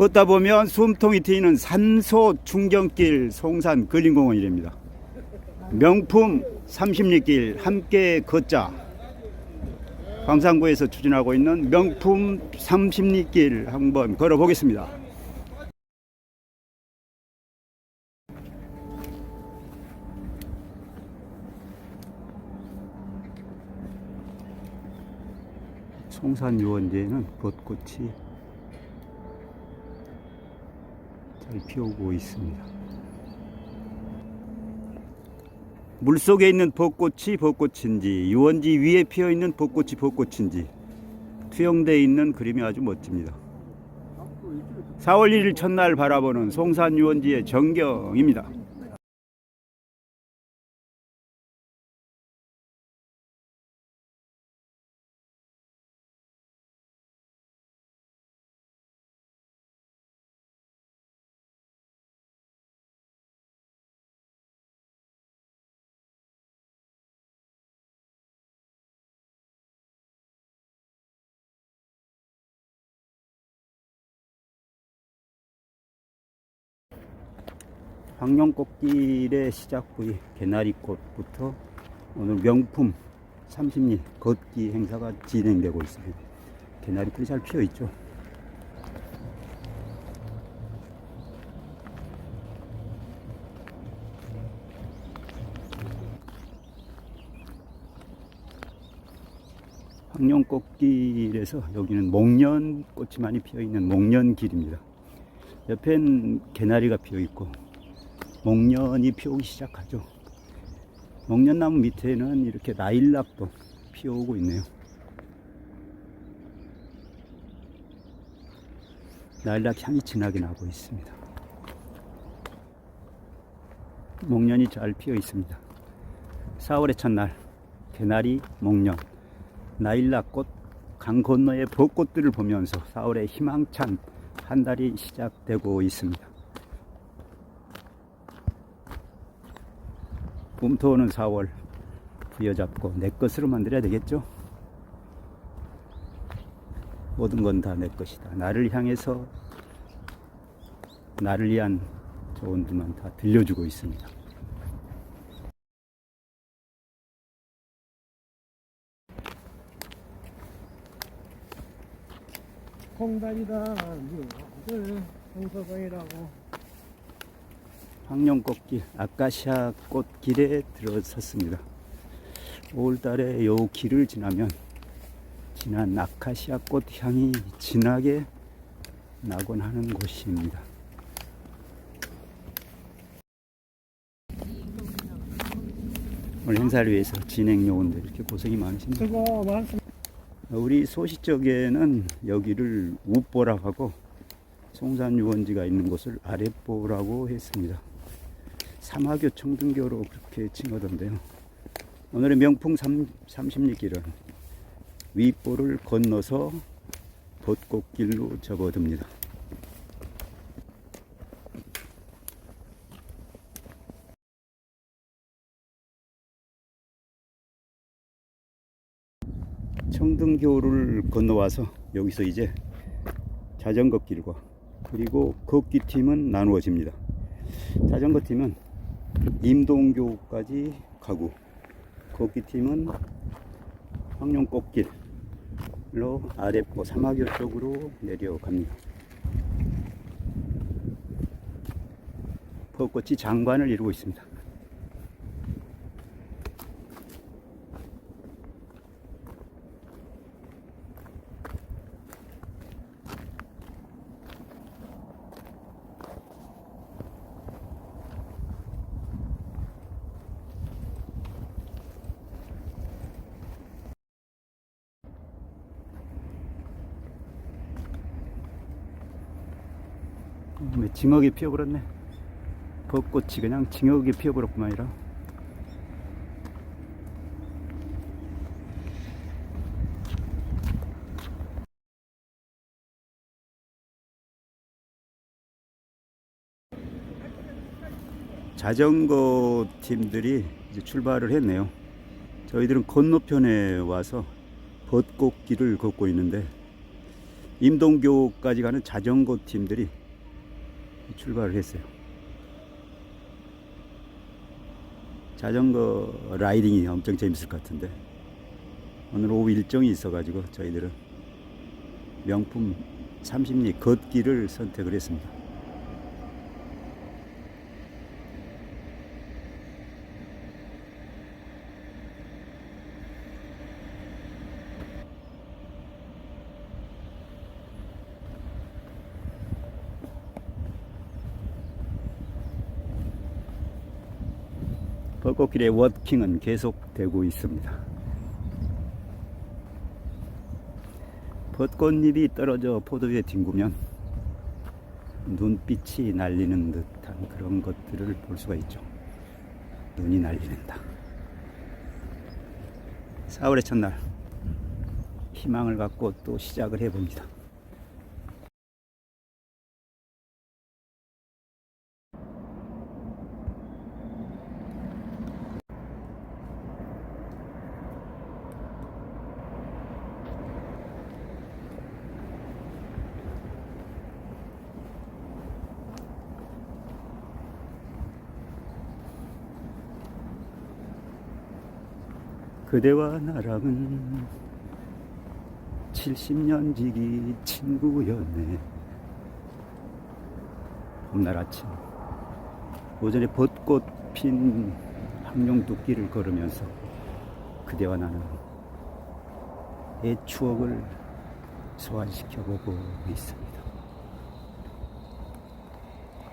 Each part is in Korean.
걷다 보면 숨통이 트이는 산소 중경길 송산 근린공원이랍니다. 명품 30리길 함께 걷자. 광산구에서 추진하고 있는 명품 30리길 한번 걸어보겠습니다. 송산 유원지에는 벚꽃이 잘 피우고 있습니다. 물속에 있는 벚꽃이 벚꽃인지 유원지 위에 피어 있는 벚꽃이 벚꽃인지 투영되어 있는 그림이 아주 멋집니다. 4월 1일 첫날 바라보는 송산 유원지의 전경입니다. 황룡꽃길의 시작 부위 개나리꽃부터 오늘 명품 30리 걷기 행사가 진행되고 있습니다. 개나리꽃이 잘 피어 있죠. 황룡꽃길에서 여기는 목련꽃이 많이 피어 있는 목련길입니다. 옆엔 개나리가 피어 있고 목련이 피우기 시작하죠. 목련나무 밑에는 이렇게 라일락도 피어오고 있네요. 라일락 향이 진하게 나고 있습니다. 목련이 잘 피어 있습니다. 4월의 첫날 개나리, 목련, 라일락꽃, 강 건너의 벚꽃들을 보면서 4월의 희망찬 한 달이 시작되고 있습니다. 봄토오는 4월 부여잡고 내 것으로 만들어야 되겠죠? 모든 건 다 내 것이다. 나를 향해서 나를 위한 조언들만 다 들려주고 있습니다. 콩다리다 늘 홍서방이라고 황룡꽃길 아카시아 꽃길에 들어섰습니다. 5월달에 요 길을 지나면 진한 아카시아 꽃 향이 진하게 나곤 하는 곳입니다. 오늘 행사를 위해서 진행 요원들 이렇게 고생이 많으십니다. 우리 소시적에는 여기를 우보라고 하고 송산 유원지가 있는 곳을 아랫보라고 했습니다. 삼하교 청등교로 그렇게 칭하던데요. 오늘의 명풍 30리길은 윗보를 건너서 벚꽃길로 접어듭니다. 청등교를 건너와서 여기서 이제 자전거 길과 그리고 걷기 팀은 나누어집니다. 자전거 팀은 임동교까지 가고 걷기 팀은 황룡꽃길로 아랫보 사마교 쪽으로 내려갑니다. 벚꽃이 장관을 이루고 있습니다. 왜 징하게 피어버렸네. 벚꽃이 그냥 징하게 피어버렸구만 이라. 자전거 팀들이 이제 출발을 했네요. 저희들은 건너편에 와서 벚꽃길을 걷고 있는데 임동교까지 가는 자전거 팀들이 출발을 했어요. 자전거 라이딩이 엄청 재밌을 것 같은데 오늘 오후 일정이 있어가지고 저희들은 명품 30리 걷기를 선택을 했습니다. 꽃길의 워킹은 계속되고 있습니다. 벚꽃잎이 떨어져 포도에 뒹구면 눈빛이 날리는 듯한 그런 것들을 볼 수가 있죠. 눈이 날리는다. 4월의 첫날 희망을 갖고 또 시작을 해봅니다. 그대와 나랑은 70년 지기 친구였네. 봄날 아침 오전에 벚꽃 핀 황룡두길을 걸으면서 그대와 나는 옛 추억을 소환시켜보고 있습니다.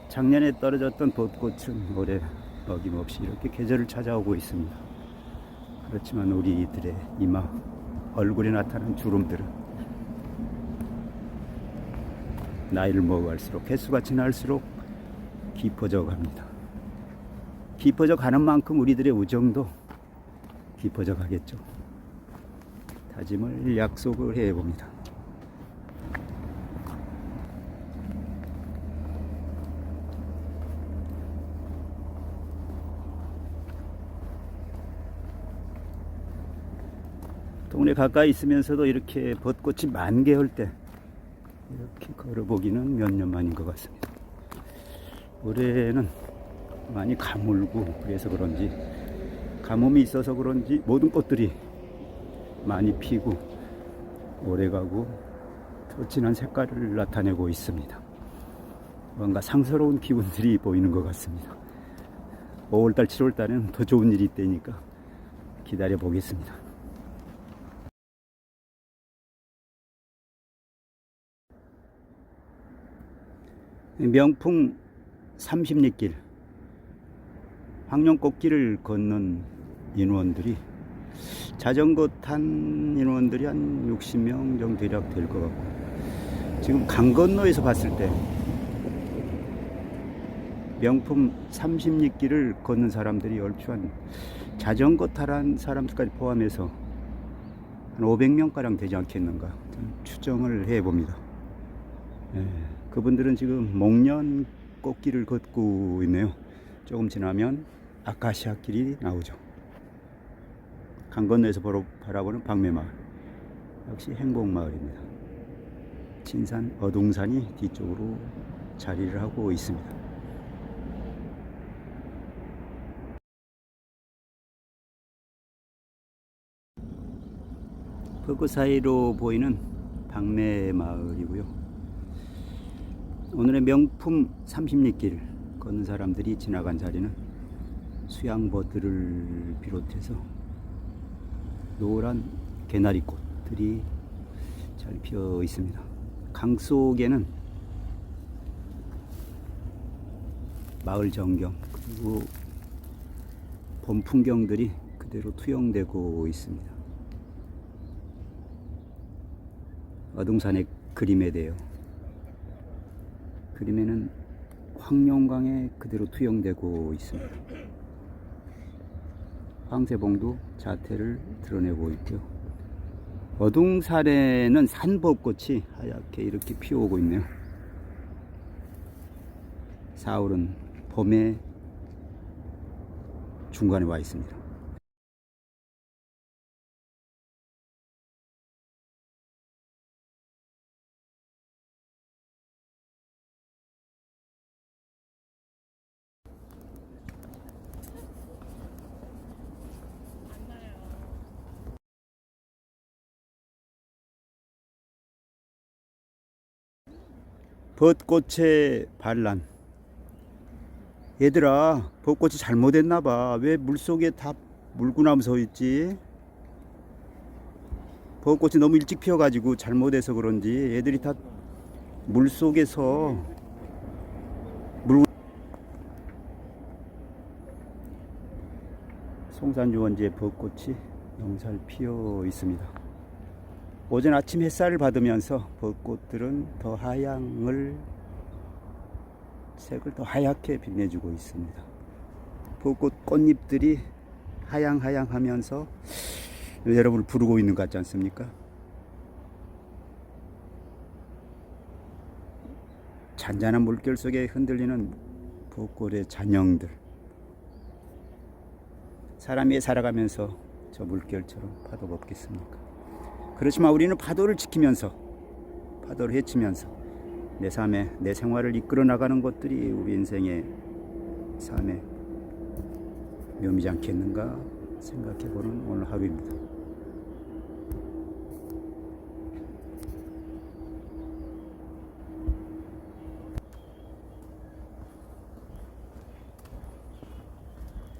작년에 떨어졌던 벚꽃은 올해 어김없이 이렇게 계절을 찾아오고 있습니다. 그렇지만 우리들의 이마 얼굴에 나타난 주름들은 나이를 먹어갈수록 횟수가 지날수록 깊어져 갑니다. 깊어져 가는 만큼 우리들의 우정도 깊어져 가겠죠. 다짐을 약속을 해 봅니다. 동네 가까이 있으면서도 이렇게 벚꽃이 만개할 때 이렇게 걸어보기는 몇 년 만인 것 같습니다. 올해는 많이 가물고 그래서 그런지 가뭄이 있어서 그런지 모든 꽃들이 많이 피고 오래가고 더 진한 색깔을 나타내고 있습니다. 뭔가 상스러운 기분들이 보이는 것 같습니다. 5월달, 7월달에는 더 좋은 일이 있다니까 기다려 보겠습니다. 명풍 30리길 황룡꽃길을 걷는 인원들이 자전거 탄 인원들이 한 60명 정도 대략 될 것 같고 지금 강 건너에서 봤을 때 명품 30리길을 걷는 사람들이 얼추 한 자전거 타란 사람들까지 포함해서 한 500명가량 되지 않겠는가 추정을 해봅니다. 예, 그분들은 지금 목련 꽃길을 걷고 있네요. 조금 지나면 아카시아 길이 나오죠. 강 건너에서 바로 바라보는 박매마을. 역시 행복마을입니다. 진산 어동산이 뒤쪽으로 자리를 하고 있습니다. 벚꽃 사이로 보이는 박매마을이고요. 오늘의 명품 30리길 걷는 사람들이 지나간 자리는 수양버들을 비롯해서 노란 개나리꽃들이 잘 피어 있습니다. 강 속에는 마을 전경 그리고 봄 풍경들이 그대로 투영되고 있습니다. 어둥산의 그림에 대해 그림에는 황룡강에 그대로 투영되고 있습니다. 황새봉도 자태를 드러내고 있고요. 어둥산에는 산벚꽃이 하얗게 이렇게 피어오고 있네요. 4월은 봄의 중간에 와 있습니다. 벚꽃의 반란. 얘들아, 벚꽃이 잘못했나 봐. 왜 물속에 다 물구나무 서 있지? 벚꽃이 너무 일찍 피어가지고 잘못해서 그런지 애들이 다 물속에서 물 송산유원지의 벚꽃이 영살 피어 있습니다. 오전 아침 햇살을 받으면서 벚꽃들은 더 하양을 색을 더 하얗게 빛내주고 있습니다. 벚꽃 꽃잎들이 하양하양 하면서 여러분을 부르고 있는 것 같지 않습니까? 잔잔한 물결 속에 흔들리는 벚꽃의 잔영들. 사람이 살아가면서 저 물결처럼 파도 먹겠습니까? 그렇지만 우리는 파도를 지키면서 파도를 헤치면서 내 삶에 내 생활을 이끌어 나가는 것들이 우리 인생의 삶의 묘미지 않겠는가 생각해 보는 오늘 하루입니다.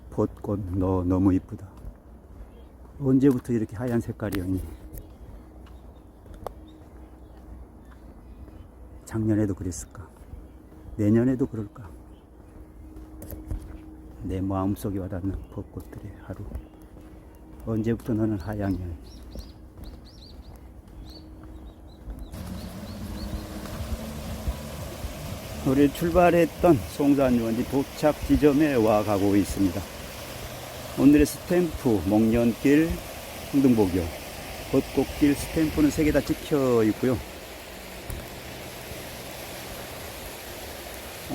벚꽃 너 너무 이쁘다. 언제부터 이렇게 하얀 색깔이었니? 작년에도 그랬을까? 내년에도 그럴까? 내 마음속에 와닿는 벚꽃들의 하루. 언제부터 너는 하양이야? 우리 출발했던 송산유원지 도착 지점에 와 가고 있습니다. 오늘의 스탬프 목련길 흥등보교 벚꽃길 스탬프는 세 개 다 찍혀 있고요.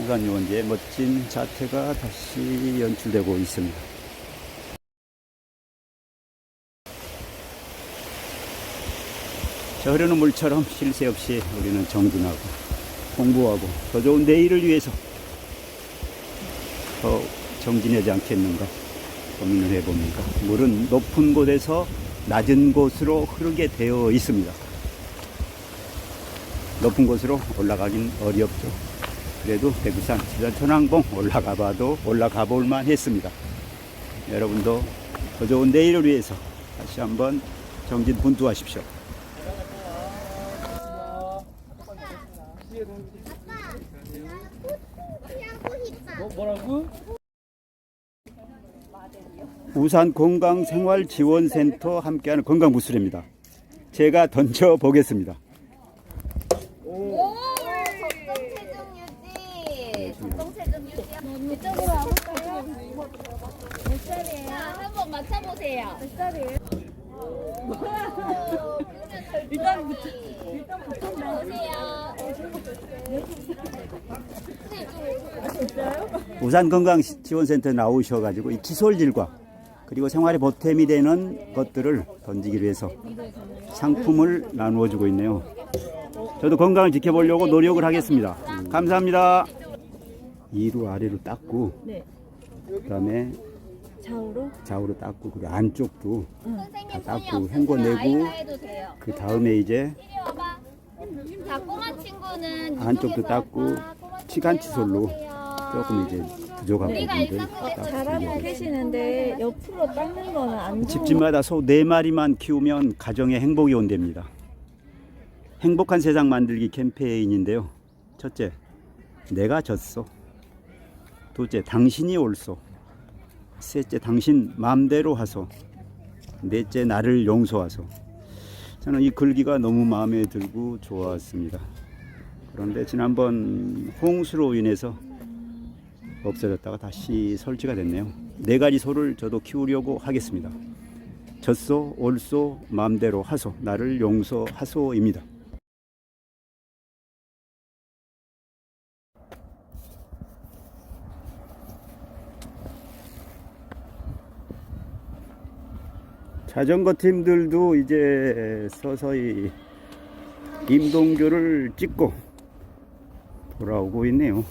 송산유원지의 멋진 자태가 다시 연출되고 있습니다. 저 흐르는 물처럼 쉴 새 없이 우리는 정진하고 공부하고 더 좋은 내일을 위해서 더 정진하지 않겠는가 고민을 해봅니다. 물은 높은 곳에서 낮은 곳으로 흐르게 되어 있습니다. 높은 곳으로 올라가긴 어렵죠. 그래도 대구산 지산천왕봉 올라가 봐도 올라가 볼만 했습니다. 여러분도 더 좋은 내일을 위해서 다시 한번 정진 분투하십시오. 우산 건강생활지원센터 함께하는 건강부스입니다. 제가 던져 보겠습니다. 오, 적정 체중 유지. 적정 체중 유지. 이쪽으로 와볼까요? 몇 살이에요? 자, 한번 맞춰보세요. 몇 살이에요? 일단 일단 보세요. 우산 건강 지원센터 나오셔가지고 이 기솔질과 그리고 생활에 보탬이 되는 것들을 던지기 위해서 상품을 나누어 주고 있네요. 저도 건강을 지켜보려고 노력을 하겠습니다. 감사합니다. 위로 아래로 닦고 그다음에 좌우로? 좌우로 닦고 그리고 안쪽도 선생님 다 닦고 헹궈내고. 그 다음에 이제. 자, 꼬마 친구는 안쪽도 닦고 치간 칫솔로 이리 와보세요. 조금 이제 부족한 부분들 잘하고 계시는데 옆으로 닦는 거는 안 좋은 집집마다 소 네 마리만 키우면 가정에 행복이 온답니다. 행복한 세상 만들기 캠페인인데요. 첫째, 내가 졌어. 둘째, 당신이 옳소. 셋째, 당신 마음대로 하소. 넷째, 나를 용서하소. 저는 이 글귀가 너무 마음에 들고 좋았습니다. 그런데 지난번 홍수로 인해서 없어졌다가 다시 설치가 됐네요. 네 가지 소를 저도 키우려고 하겠습니다. 젖소, 올소, 마음대로 하소, 나를 용서하소입니다. 자전거 팀들도 이제 서서히 임동교를 찍고 돌아오고 있네요.